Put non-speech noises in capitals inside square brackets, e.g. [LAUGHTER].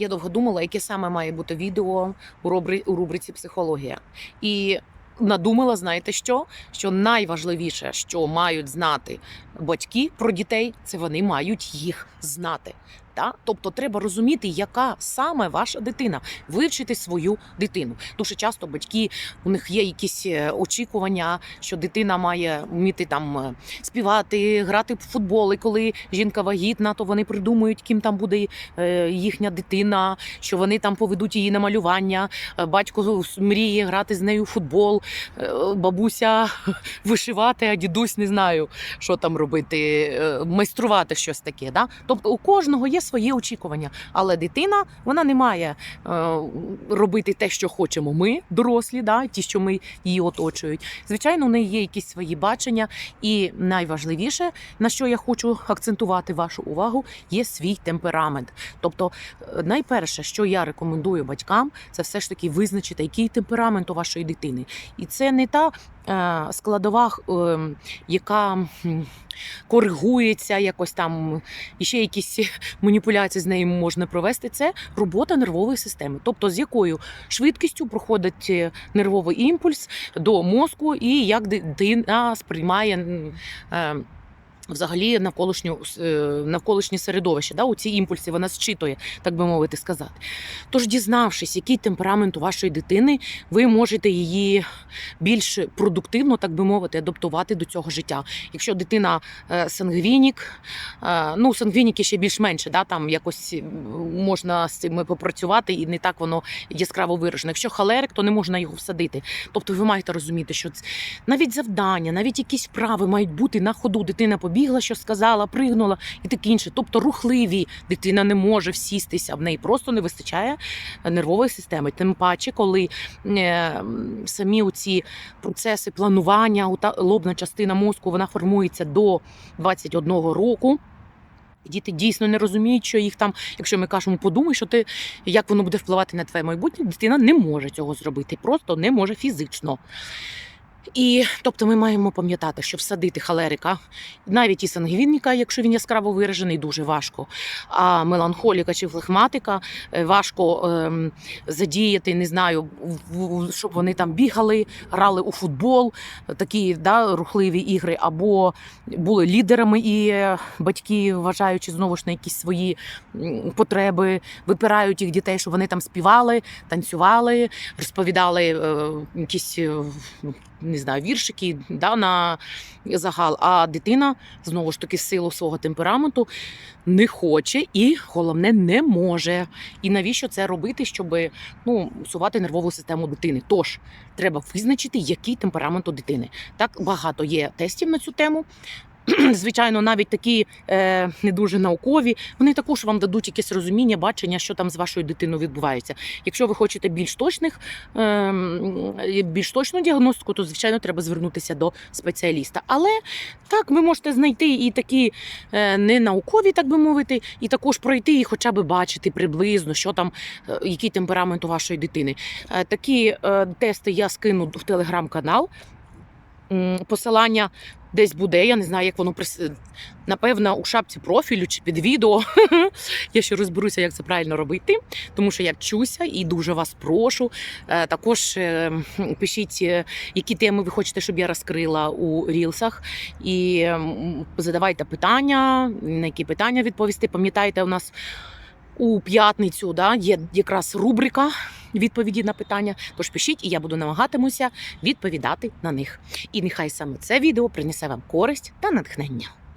Я довго думала, яке саме має бути відео у рубри- у рубриці психологія. І надумала, знаєте що? Що найважливіше, що мають знати батьки про дітей, це вони мають їх знати. Та? Тобто треба розуміти, яка саме ваша дитина, вивчити свою дитину. Дуже часто батьки у них є якісь е, очікування, що дитина має вміти там е, співати, грати в футбол. І коли жінка вагітна, то вони придумують, ким там буде е, їхня дитина, що вони там поведуть її на малювання. Батько мріє грати з нею в футбол, бабуся [LAUGHS] вишивати, а дідусь не знаю, що там робити, е, майструвати щось таке. Да? Тобто у кожного є свої очікування, але дитина вона не має е, робити те, що хочемо ми, дорослі, да? ті, що ми її оточують. Звичайно, у неї є якісь свої бачення, і найважливіше, на що я хочу акцентувати вашу увагу, є свій темперамент. Тобто, е, найперше, що я рекомендую батькам, це все ж таки визначити, який темперамент у вашої дитини. І це не та складова, е, яка коригується якось там, і ще якісь маніпуляції з нею можна провести. Це робота нервової системи, тобто з якою швидкістю проходить е, нервовий імпульс до мозку, і як дитина сприймає. Взагалі навколишню е, навколишнє середовище, да, у ці імпульси вона зчитує, так би мовити, сказати. Тож, дізнавшись, який темперамент у вашої дитини, ви можете її більш продуктивно, так би мовити, адаптувати до цього життя. Якщо дитина е, сангвінік, е, ну сангвініки ще більш-менше, да, там якось можна з цим попрацювати, і не так воно яскраво виражено. Якщо халерик, то не можна його всадити. Тобто ви маєте розуміти, що навіть завдання, навіть якісь вправи мають бути на ходу. Дитина побігла, що сказала, пригнула і таке інше. Тобто рухливі дитина не може всістися, в неї просто не вистачає нервової системи. Тим паче, коли е, самі ці процеси планування, лобна частина мозку, вона формується до 21 року. Діти дійсно не розуміють, що їх там, якщо ми кажемо, подумай, що ти як воно буде впливати на твоє майбутнє, дитина не може цього зробити, просто не може фізично. І тобто ми маємо пам'ятати, що всадити халерика, навіть і сангвініка, якщо він яскраво виражений, дуже важко. А меланхоліка чи флегматика е, важко ем, задіяти, не знаю, в- щоб вони там бігали, грали у футбол, такі да, рухливі ігри, або були лідерами, і е, батьки, вважаючи знову ж на якісь свої потреби, випирають їх дітей, щоб вони там співали, танцювали, розповідали е, якісь. Не знаю, віршики да, на загал. А дитина знову ж таки в силу свого темпераменту не хоче і головне не може. І навіщо це робити, щоб ну, усувати нервову систему дитини? Тож треба визначити, який темперамент у дитини. Так багато є тестів на цю тему. [CLEARS THROAT] Звичайно, навіть такі е, не дуже наукові, вони також вам дадуть якесь розуміння, бачення, що там з вашою дитиною відбувається. Якщо ви хочете більш точних, е, більш точну діагностику, то звичайно треба звернутися до спеціаліста. Але так, ви можете знайти і такі е, не наукові, так би мовити, і також пройти і хоча б бачити приблизно, що там, е, який темперамент у вашої дитини. Е, Такі е, тести я скину в телеграм-канал. Посилання десь буде. Я не знаю, як воно прис- напевно у шапці профілю чи під відео. [LAUGHS] я ще розберуся, як це правильно робити, тому що я вчуся і дуже вас прошу. Е, Також е, пишіть, е, які теми ви хочете, щоб я розкрила у рілсах. І задавайте питання, на які питання відповісти. Пам'ятайте, у нас у п'ятницю да, є якраз рубрика відповіді на питання. Тож пишіть, і я буду намагатимуся відповідати на них. І нехай саме це відео принесе вам користь та натхнення.